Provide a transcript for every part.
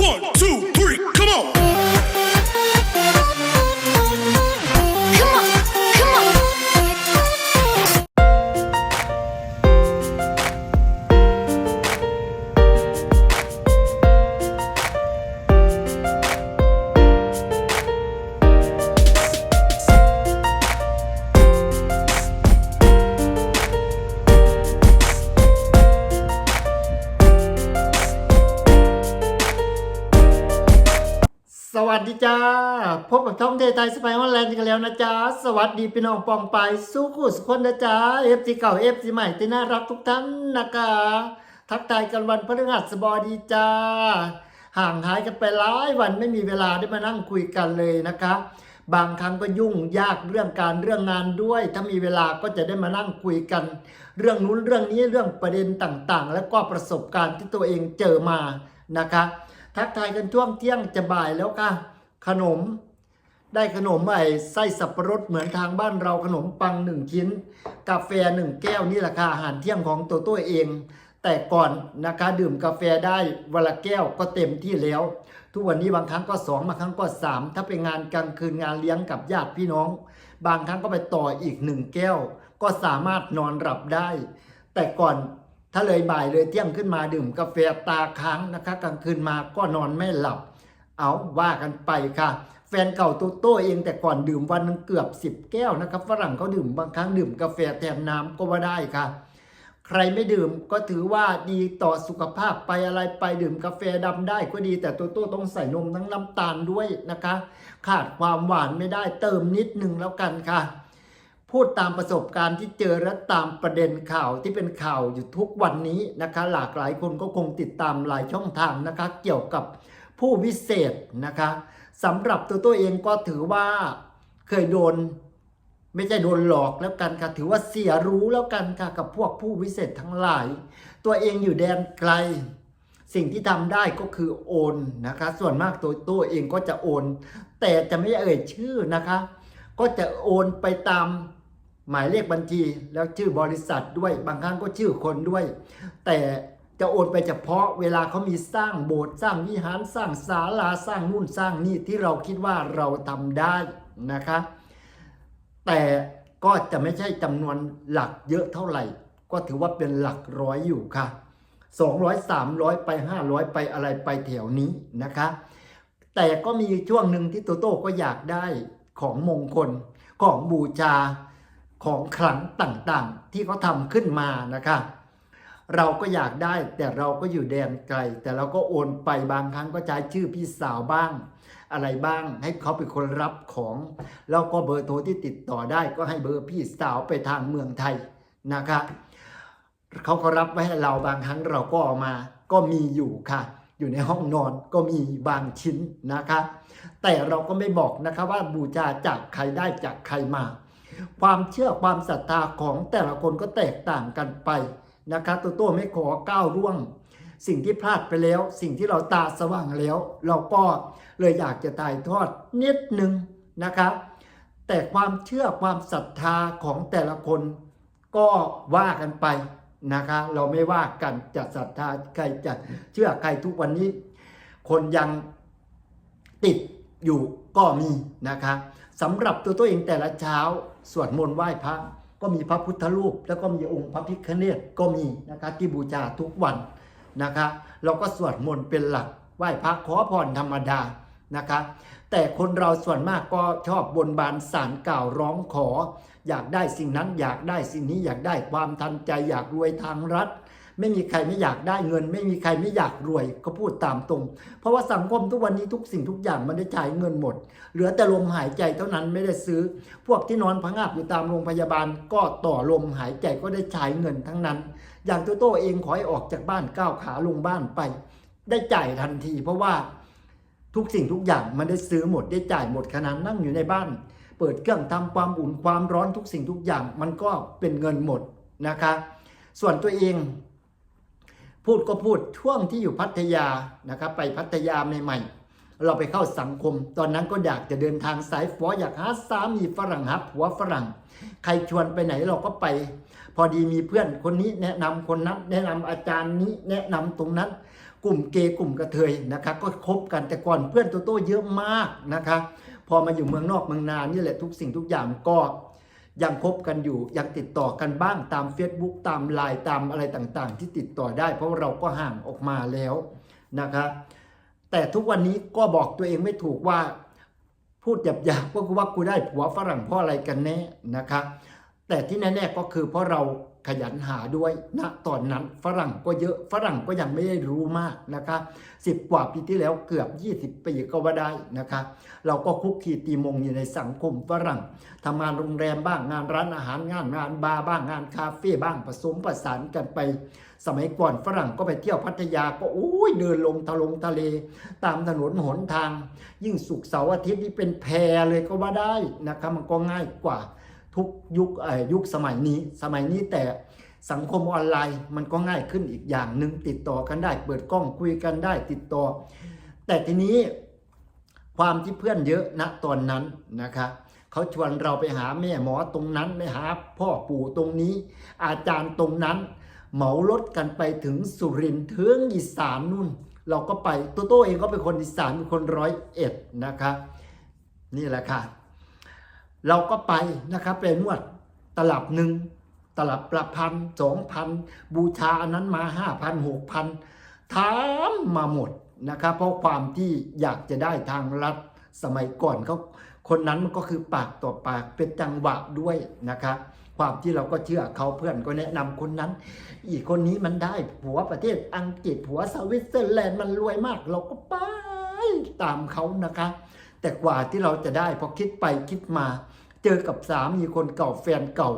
One, two, three, สวัสดีจ้า พบกับท่องเทไทยสไปฮอลแลนด์กันแล้วนะจ๊ะ สวัสดีพี่น้องปองไปสู้คู่สุคนนะจ๊ะเอฟซีเก่าเอฟซีใหม่ที่น่ารักทุกท่านนะคะทักทายกันวันพฤหัสบดีจ้า ห่างหายกันไปหลายวันไม่มีเวลาได้มานั่งคุยกันเลยนะคะ บางครั้งก็ยุ่งยากเรื่องการเรื่องงานด้วย ถ้ามีเวลาก็จะได้มานั่งคุยกัน เรื่องนู้นเรื่องนี้เรื่องประเด็นต่างๆ และก็ประสบการณ์ที่ตัวเองเจอมานะคะ ทักทายกันช่วงเที่ยงจะบ่ายแล้วค่ะขนม ได้ขนมไอ้ไส้สับปะรดเหมือนทางบ้านเราขนมปังหนึ่งชิ้น กาแฟหนึ่งแก้วนี่แหละค่ะอาหารเที่ยงของตัวตัวเอง แต่ก่อนนะคะดื่มกาแฟได้วันละแก้วก็เต็มที่แล้ว ทุกวันนี้บางครั้งก็สองบางครั้งก็สามถ้าเป็นงานกลางคืนงานเลี้ยงกับญาติพี่น้อง บางครั้งก็ไปต่ออีกหนึ่งแก้ว ก็สามารถนอนหลับได้ แต่ก่อน ถ้าเลยบ่ายเลยเที่ยงขึ้นมาดื่มกาแฟตาค้างนะคะ กลางคืนมาก็นอนไม่หลับ เอาว่ากันไปค่ะ แฟนเก่าโตโต้เองแต่ก่อนดื่มวันนึงเกือบ 10 แก้วนะครับฝรั่งเขาดื่มบางครั้งดื่มกาแฟแทนน้ำก็ว่าได้ค่ะ ใครไม่ดื่มก็ถือว่าดีต่อสุขภาพไปอะไรไปดื่มกาแฟดำได้ก็ดี แต่โตโต้ต้องใส่นมทั้งน้ำตาลด้วยนะคะ ขาดความหวานไม่ได้เติมนิดนึงแล้วกันค่ะ พูดตามประสบการณ์ที่เจอและตามประเด็นข่าวที่เป็นข่าวอยู่ทุกวันนี้นะคะ หลากหลายคนก็คงติดตามหลายช่องทางนะคะ เกี่ยวกับผู้วิเศษนะคะสำหรับตัวตัวเองก็ถือว่าเคยโดนไม่ใช่โดนหลอกแล้วกันค่ะ ถือว่าเสียรู้แล้วกันค่ะกับพวกผู้วิเศษทั้งหลาย ตัวเองอยู่แดนไกล สิ่งที่ทำได้ก็คือโอนนะคะ ส่วนมากตัวตัวเองก็จะโอน แต่จะไม่เอ่ยชื่อนะคะ ก็จะโอนไปตาม หมายเลขบัญชีแล้วชื่อบริษัทด้วยบางครั้งก็ชื่อคนด้วย แต่จะโอนไปเฉพาะเวลาเขามีสร้างโบสถ์สร้างวิหารสร้างศาลาสร้างนู่นสร้างนี่ที่เราคิดว่าเราทำได้นะคะ แต่ก็จะไม่ใช่จำนวนหลักเยอะเท่าไหร่ ก็ถือว่าเป็นหลักร้อยอยู่ค่ะ 200 300 ไป 500 ไปอะไรไปแถวนี้นะคะ แต่ก็มีช่วงหนึ่งที่โตโต้ก็อยากได้ของมงคลของบูชา ของขลังต่างๆ ที่เขาทำขึ้นมานะคะเราก็อยากได้แต่เราก็อยู่แดนไกล แต่เราก็โอนไปบางครั้งก็ใช้ชื่อพี่สาวบ้าง อะไรบ้างให้เขาเป็นคนรับของ แล้วก็เบอร์โทรที่ติดต่อได้ก็ให้เบอร์พี่สาวไปทางเมืองไทยนะคะเขาก็รับไว้ให้เราบางครั้งเราก็เอามา ก็มีอยู่ค่ะ อยู่ในห้องนอนก็มีบางชิ้นนะคะ แต่เราก็ไม่บอกนะคะว่าบูชาจากใครได้จากใครมา ความเชื่อความศรัทธาของแต่ละคนก็แตกต่างกันไปนะคะตัวตัวไม่ขอก้าวร่วง สิ่งที่พลาดไปแล้ว สิ่งที่เราตาสว่างแล้ว เราก็เลยอยากจะถ่ายทอดนิดนึงนะคะแต่ความเชื่อความศรัทธาของแต่ละคนก็ว่ากันไปนะคะ เราไม่ว่ากันจะศรัทธาใครจะเชื่อใครทุกวันนี้ คนยังติดอยู่ก็มีนะคะสำหรับตัวตัวเองแต่ละเช้า สวดมนต์ไหว้พระก็มีพระพุทธรูป แล้วก็มีองค์พระพิฆเนศก็มีนะคะที่บูชาทุกวันนะคะเราก็สวดมนต์เป็นหลักไหว้พระขอพรธรรมดานะคะแต่คนเราส่วนมากก็ชอบบนบานสารกล่าวร้องขอ อยากได้สิ่งนั้นอยากได้สิ่งนี้อยากได้ความทันใจอยากรวยทางรัฐ ไม่มีใครไม่อยากได้เงิน ไม่มีใครไม่อยากรวยก็พูดตามตรง เพราะว่าสังคมทุกวันนี้ทุกสิ่งทุกอย่างมันได้จ่ายเงินหมด เหลือแต่ลมหายใจเท่านั้นไม่ได้ซื้อ พวกที่นอนพังอาบอยู่ตามโรงพยาบาล ก็ต่อลมหายใจก็ได้ใช้เงินทั้งนั้น อย่างตัวโตเองขอให้ออกจากบ้านก้าวขาลงบ้านไป ได้จ่ายทันที เพราะว่าทุกสิ่งทุกอย่างมันได้ซื้อหมดได้จ่ายหมดขนาดนั่งอยู่ในบ้าน เปิดเครื่องทำความอุ่นความร้อนทุกสิ่งทุกอย่าง มันก็เป็นเงินหมดนะคะ ส่วนตัวเอง พูดก็พูดช่วงที่อยู่พัทยานะครับไปพัทยาใหม่ๆเราไปเข้าสังคม ตอนนั้นก็อยากจะเดินทางสายฝออยากหาสามีฝรั่งหาผัวฝรั่ง ใครชวนไปไหนเราก็ไป พอดีมีเพื่อนคนนี้แนะนำคนนั้น แนะนำอาจารย์นี้แนะนำตรงนั้น กลุ่มเกย์กลุ่มกระเทยนะคะก็คบกันแต่ก่อนเพื่อนโตโต้เยอะมากนะคะพอมาอยู่เมืองนอกเมืองนานี่แหละทุกสิ่งทุกอย่างก็ ยังคบกันอยู่ยังติดต่อกันบ้างตาม Facebook ตามไลน์ตามอะไรต่างๆ ที่ติดต่อได้ เพราะเราก็ห่างออกมาแล้วนะคะแต่ทุกวันนี้ก็บอกตัวเองไม่ถูกว่า พูดหยาบๆก็คือว่ากูได้ผัวฝรั่งเพราะอะไรกันแน่นะคะแต่ที่แน่ๆก็คือเพราะเรา ขยันหาด้วยณตอนนั้นฝรั่งก็เยอะฝรั่งก็ยังไม่ได้รู้มากนะคะสิบกว่าปีที่แล้วเกือบ 20 ปีก็ว่าได้นะคะเราก็คุกคีตีมงอยู่ในสังคมฝรั่งทำงานโรงแรมบ้างงานร้านอาหารงานงานบาร์บ้างงานคาเฟ่บ้างผสมประสานกันไป สมัยก่อนฝรั่งก็ไปเที่ยวพัทยาก็โอ้ยเดินลงทะลงทะเล ตามถนนหนทาง ยิ่งสุกเสาร์อาทิตย์นี่เป็นแพรเลยก็ว่าได้นะครับมันก็ง่ายกว่า ทุกยุคยุคสมัยนี้ สมัยนี้แต่สังคมออนไลน์มันก็ง่ายขึ้นอีกอย่างหนึ่งติดต่อกันได้ เปิดกล้องคุยกันได้ติดต่อ แต่ทีนี้ความที่เพื่อนเยอะณตอนนั้นนะคะเขาชวนเราไปหาแม่หมอตรงนั้นไปหาพ่อปู่ตรงนี้ อาจารย์ตรงนั้น เหมารถกันไปถึงสุรินทร์ถึงอีสานนู่น เราก็ไปโตโต้เองก็เป็นคนอีสานเป็นคนร้อยเอ็ดนะคะ นี่แหละค่ะ เราก็ไปนะครับไปนวดตลับหนึ่งตลับละพันสองพันบูชาอันนั้นมาห้าพันหกพันถามมาหมดนะครับ เพราะความที่อยากจะได้ทางรัฐสมัยก่อนเขาคนนั้นมันก็คือปากต่อปากเป็นจังหวะด้วยนะครับความที่เราก็เชื่อเขาเพื่อนก็แนะนำคนนั้น อีกคนนี้มันได้ผัวประเทศอังกฤษผัวสวิตเซอร์แลนด์มันรวยมาก เราก็ไปตามเขานะคะ แต่กว่าที่เราจะได้พอคิดไปคิดมา เจอกับสามีคนเก่าแฟนเก่า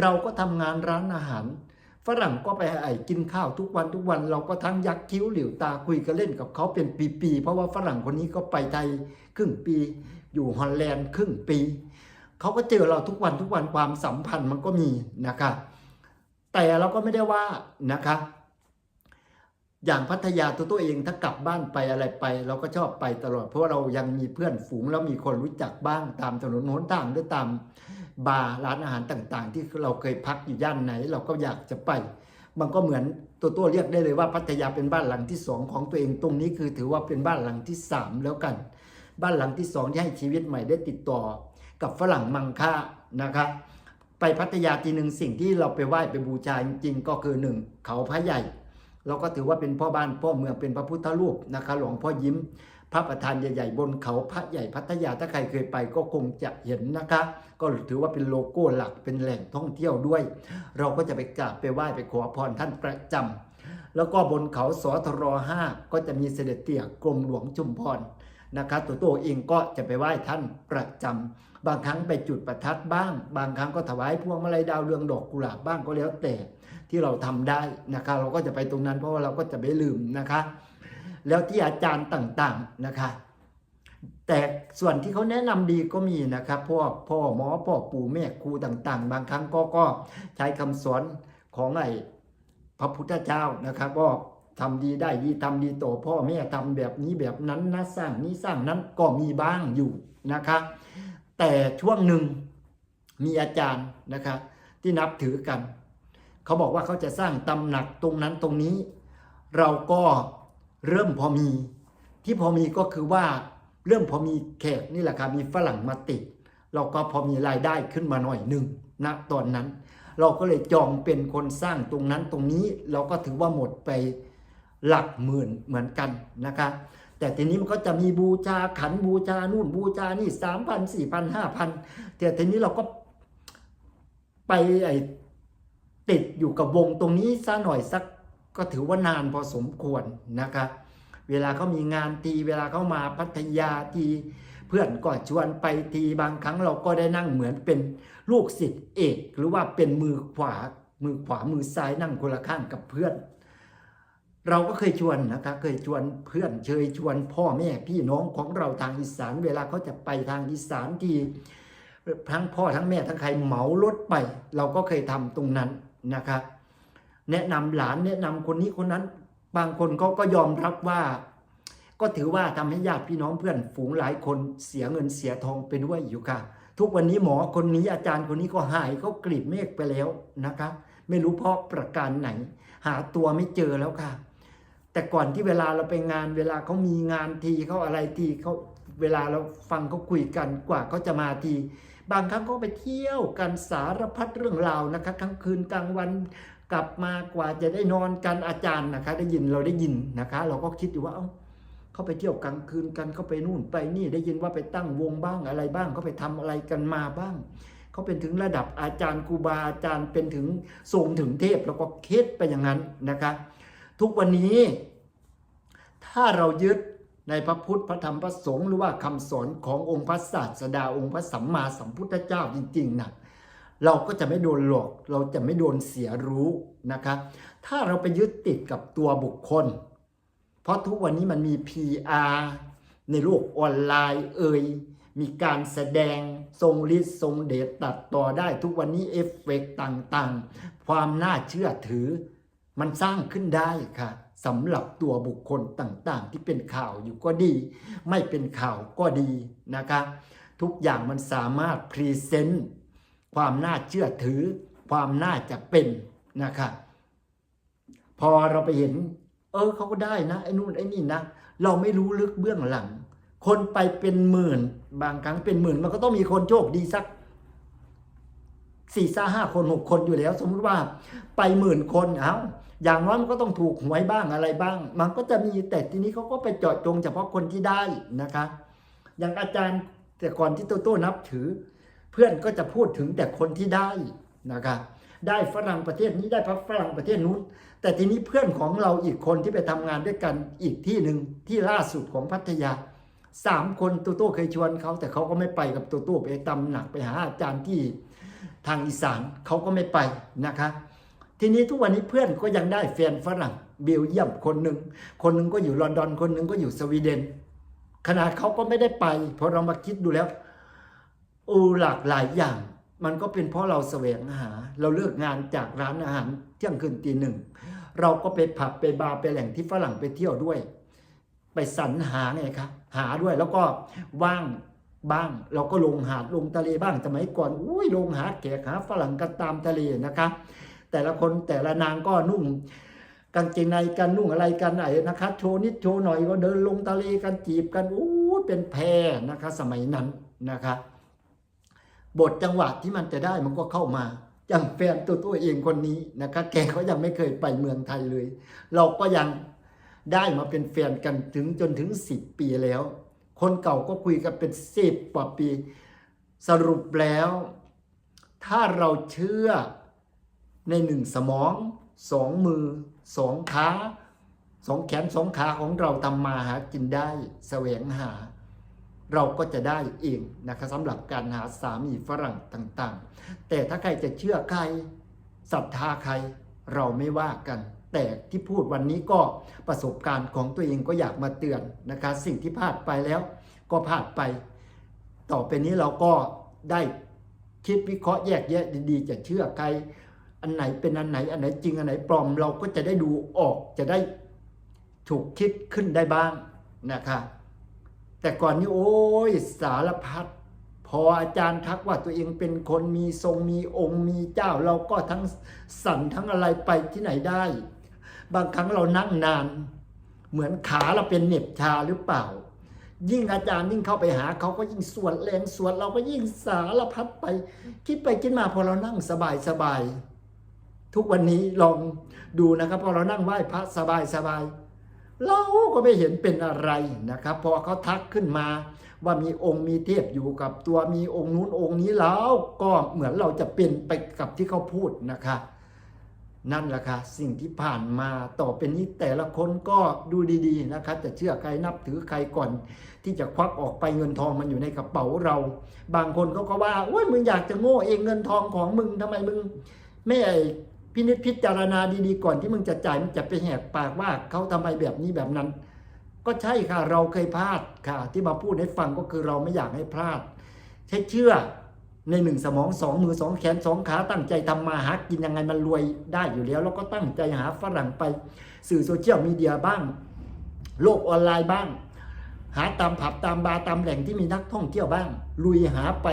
เราก็ทำงานร้านอาหาร ฝรั่งก็ไปไอ้กินข้าวทุกวันทุกวันเราก็ทั้งยักคิ้วหลิวตาคุยกันเล่นกับเขาเป็นปีๆเพราะว่าฝรั่งคนนี้ก็ไปไทยครึ่งปี อยู่ฮอลแลนด์ครึ่งปีเขาก็เจอเราทุกวันทุกวันความสัมพันธ์มันก็มีนะคะแต่เราก็ไม่ได้ว่านะคะ อย่างพัทยาตัวตัวเองถ้ากลับบ้านไปอะไรไป เราก็ชอบไปตลอด เพราะว่าเรายังมีเพื่อนฝูงแล้วมีคนรู้จักบ้างตามถนนหนทางหรือตามบาร์ร้านอาหารต่างๆ ที่เราเคยพักอยู่ย่านไหน เราก็อยากจะไป มันก็เหมือนตัวตัวเรียกได้เลยว่าพัทยาเป็นบ้านหลังที่สองของตัวเองตรงนี้คือถือว่าเป็นบ้านหลังที่สามแล้วกัน บ้านหลังที่สองที่ให้ชีวิตใหม่ได้ติดต่อ กับฝรั่งมังค่านะครับไปพัทยาทีหนึ่งสิ่งที่เราไปไหว้ไปบูชาจริงๆก็คือหนึ่งเขาพระใหญ่ เราก็ถือว่าเป็นพ่อบ้านพ่อเมืองเป็นพระพุทธรูปนะคะหลวงพ่อยิ้ม พระประธานใหญ่ๆบนเขาพระใหญ่พัทยาถ้าใครเคยไปก็คงจะเห็นนะคะ ก็ถือว่าเป็นโลโก้หลักเป็นแหล่งท่องเที่ยวด้วย เราก็จะไปกราบไปไหว้ไปขอพรท่านประจำแล้วก็บนเขาสทรห้าก็จะมีเสด็จเตี่ยกรมหลวงจุมพรนะคะตัวโตเองก็จะไปไหว้ท่านประจำ บางครั้งไปจุดประทัดบ้าง บางครั้งก็ถวายพวงมาลัยดาวเรืองดอกกุหลาบบ้างก็แล้วแต่ที่เราทำได้นะคะ เราก็จะไปตรงนั้นเพราะว่าเราก็จะไม่ลืมนะคะ แล้วที่อาจารย์ต่างๆนะคะ แต่ส่วนที่เขาแนะนำดีก็มีนะครับพวกพ่อหมอพ่อปู่แม่ครูต่างๆ บางครั้งก็ก็ใช้คำสอนของไอ้พระพุทธเจ้านะครับก็ทำดีได้ดีทำดีต่อพ่อแม่ทำแบบนี้แบบนั้นนะสร้างนี้สร้างนั้นก็มีบ้างอยู่นะครับ แต่ช่วงหนึ่งมีอาจารย์นะครับที่นับถือกัน เขาบอกว่าเขาจะสร้างตำหนักตรงนั้นตรงนี้ เราก็เริ่มพอมี ที่พอมีก็คือว่าเริ่มพอมีแขกนี่แหละครับมีฝรั่งมาติด เราก็พอมีรายได้ขึ้นมาหน่อยหนึ่งณตอนนั้น เราก็เลยจองเป็นคนสร้างตรงนั้นตรงนี้ เราก็ถือว่าหมดไปหลักหมื่นเหมือนกันนะครับ แต่ทีนี้มันก็จะมีบูชาขันบูชานู่นบูชานี่สามพันสี่พันห้าพันแต่ทีนี้เราก็ไปไอติดอยู่กับวงตรงนี้ซะหน่อยสักก็ถือว่านานพอสมควรนะครับเวลาเขามีงานทีเวลาเขามาพัทยาทีเพื่อนก็ชวนไปทีบางครั้งเราก็ได้นั่งเหมือนเป็นลูกศิษย์เอก หรือว่าเป็นมือขวามือขวามือซ้ายนั่งคนละข้างกับเพื่อน เราก็เคยชวนนะครับเคยชวนเพื่อนเคยชวนพ่อแม่พี่น้องของเราทางอีสาน เวลาเขาจะไปทางอีสานทีทั้งพ่อทั้งแม่ทั้งใครเหมารถไป เราก็เคยทำตรงนั้นนะครับ แนะนำหลานแนะนำคนนี้คนนั้น บางคนเขาก็ยอมรับว่า ก็ถือว่าทำให้ญาติพี่น้องเพื่อนฝูงหลายคนเสียเงินเสียทองไปด้วยอยู่ค่ะ ทุกวันนี้หมอคนนี้อาจารย์คนนี้ก็หายเขากลีบเมฆไปแล้วนะคะไม่รู้เพราะประการไหน หาตัวไม่เจอแล้วค่ะ แต่ก่อนที่เวลาเราไปงานเวลาเขามีงานทีเขาอะไรทีเขาเวลาเราฟังเขาคุยกันกว่าเขาจะมาที บางครั้งก็ไปเที่ยวกันสารพัดเรื่องราวนะคะทั้งคืนกลางวันกลับมากว่าจะได้นอนกันอาจารย์นะคะ ได้ยินเราได้ยินนะคะ เราก็คิดอยู่ว่าเอ้าเขาไปเที่ยวกลางคืนกันเขาไปนู่นไปนี่ได้ยินว่าไปตั้งวงบ้างอะไรบ้างเขาไปทำอะไรกันมาบ้างเขาเป็นถึงระดับอาจารย์ครูบาอาจารย์เป็นถึงทรงถึงเทพ แล้วก็คิดไปอย่างนั้นนะคะ ทุกวันนี้ ถ้าเรายึดในพระพุทธพระธรรมพระสงฆ์หรือว่าคำสอนขององค์พระศาสดาองค์พระสัมมาสัมพุทธเจ้าจริงๆนะเราก็จะไม่โดนหลอก เราจะไม่โดนเสียรู้นะคะถ้าเราไปยึดติดกับตัวบุคคล เพราะทุกวันนี้มันมี PR ในโลกออนไลน์เอ่ยมีการแสดงทรงฤทธิ์ทรงเดชตัดต่อได้ทุกวันนี้เอฟเฟกต์ต่างๆ ความน่าเชื่อถือ มันสร้างขึ้นได้ค่ะสำหรับตัวบุคคลต่างๆ ที่เป็นข่าวอยู่ก็ดี ไม่เป็นข่าวก็ดีนะคะทุกอย่างมันสามารถพรีเซนต์ความน่าเชื่อถือ ความน่าจะเป็นนะคะพอเราไปเห็น เออเขาก็ได้นะไอ้นู่นไอ้นี่นะเราไม่รู้ลึกเบื้องหลัง คนไปเป็นหมื่น บางครั้งเป็นหมื่น มันก็ต้องมีคนโชคดีสักสี่ซ่าห้าคนหกคนอยู่แล้ว สมมุติว่าไปหมื่นคนเอา อย่างน้อยมันก็ต้องถูกหวยบ้างอะไรบ้าง มันก็จะมีแต่ทีนี้เขาก็ไปเจาะจงเฉพาะคนที่ได้นะคะ อย่างอาจารย์แต่ก่อนที่โตโต้นับถือ เพื่อนก็จะพูดถึงแต่คนที่ได้นะคะได้ฝรั่งประเทศนี้ได้พระฝรั่งประเทศนู้น แต่ทีนี้เพื่อนของเราอีกคนที่ไปทำงานด้วยกันอีกที่หนึ่งที่ล่าสุดของพัทยาสามคนโตโต้เคยชวนเขา แต่เขาก็ไม่ไปกับโตโต้ไปตำหนักไปหาอาจารย์ที่ทางอีสานเขาก็ไม่ไปนะคะ ทีนี้ทุกวันนี้เพื่อนก็ยังได้แฟนฝรั่งเบลเยียมคนหนึ่งคนหนึ่งก็อยู่ลอนดอนคนหนึ่งก็อยู่สวีเดนขนาดเขาก็ไม่ได้ไปพอเรามาคิดดูแล้วโอ้หลากหลายอย่าง มันก็เป็นเพราะเราแสวงหา เราเลิกงานจากร้านอาหารเที่ยงคืนตีหนึ่งเราก็ไปผับไปบาร์ไปแหล่งที่ฝรั่งไปเที่ยวด้วย ไปสรรหาไงครับหาด้วยแล้วก็ว่างบ้าง เราก็ลงหาดลงทะเลบ้างสมัยก่อนอุ้ยลงหาแขกหาฝรั่งกันตามทะเลนะครับ แต่ละคนแต่ละนางก็นุ่งกางเกงในกันนุ่งอะไรกันไหนนะคะโชว์นิดโชว์หน่อยก็เดินลงทะเลกันจีบกันอู้เป็นแพรนะคะ สมัยนั้นนะคะบทจังหวะที่มันจะได้มันก็เข้ามาอย่างแฟนตัวตัวเองคนนี้นะคะแกก็ยังไม่เคยไปเมืองไทยเลย เราก็ยังได้มาเป็นแฟนกันถึงจนถึงสิบปีแล้ว คนเก่าก็คุยกันเป็นสิบกว่าปี สรุปแล้ว ถ้าเราเชื่อ ในหนึ่งสมองสองมือสองขาสองแขนสองขาของเราทำมาหากินได้แสวงหา เราก็จะได้เองนะครับสำหรับการหาสามีฝรั่งต่างๆ แต่ถ้าใครจะเชื่อใครศรัทธาใครเราไม่ว่ากัน แต่ที่พูดวันนี้ก็ประสบการณ์ของตัวเองก็อยากมาเตือนนะคะสิ่งที่พลาดไปแล้วก็พลาดไป ต่อไปนี้เราก็ได้คิดวิเคราะห์แยกแยะดีๆ จะเชื่อใคร อันไหนเป็นอันไหน อันไหนจริงอันไหนปลอมเราก็จะได้ดูออกจะได้ถูกคิดขึ้นได้บ้างนะคะแต่ก่อนนี้โอ้ยสารพัดพออาจารย์ทักว่าตัวเองเป็นคนมีทรงมีองค์มีเจ้า เราก็ทั้งสั่นทั้งอะไรไปที่ไหนได้ บางครั้งเรานั่งนาน เหมือนขาเราเป็นเหน็บชาหรือเปล่า ยิ่งอาจารย์ยิ่งเข้าไปหาเขาก็ยิ่งสวดแรงสวดเราก็ยิ่งสารพัดไป คิดไปคิดมาพอเรานั่งสบายสบาย ทุกวันนี้ลองดูนะครับพอเรานั่งไหว้พระสบายสบายๆเราก็ไม่เห็นเป็นอะไรนะครับ พอเขาทักขึ้นมา ว่ามีองค์มีเทพอยู่กับตัวมีองค์นู้นองค์นี้แล้วก็เหมือนเราจะเป็นไปกับที่เขาพูดนะคะ นั่นแหละค่ะสิ่งที่ผ่านมาต่อเป็นนี้แต่ละคนก็ดูดีๆนะคะ จะเชื่อใครนับถือใครก่อน ที่จะควักออกไปเงินทองมันอยู่ในกระเป๋าเรา บางคนเขาก็ว่าโอ้ยมึงอยากจะโง่เองเงินทองของมึงทำไมมึง ไม่ พินิจพิจารณาดีๆก่อนที่มึงจะจ่ายมึงจะไปแหกปากว่าเขาทำไมแบบนี้แบบนั้น ก็ใช่ค่ะเราเคยพลาดค่ะ ที่มาพูดให้ฟังก็คือเราไม่อยากให้พลาดใช้เชื่อในหนึ่งสมองสองมือสองแขนสองขาตั้งใจทำมาหากินยังไงมันรวยได้อยู่แล้ว แล้วก็ตั้งใจหาฝรั่งไปสื่อโซเชียลมีเดียบ้าง โลกออนไลน์บ้าง หาตามผับตามบาร์ตามแหล่งที่มีนักท่องเที่ยวบ้าง ลุยหาไป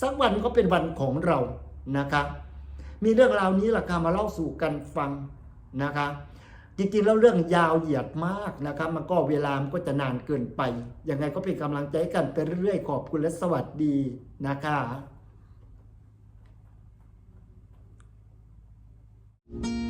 สักวันก็เป็นวันของเรานะครับ มีเรื่องราวนี้ล่ะค่ะมาเล่าสู่กันฟังนะคะ จริงๆแล้วเรื่องยาวเหยียดมากนะครับ มันก็เวลามันก็จะนานเกินไป ยังไงก็เป็นกำลังใจกันไปเรื่อยๆ ขอบคุณและสวัสดีนะคะ thank you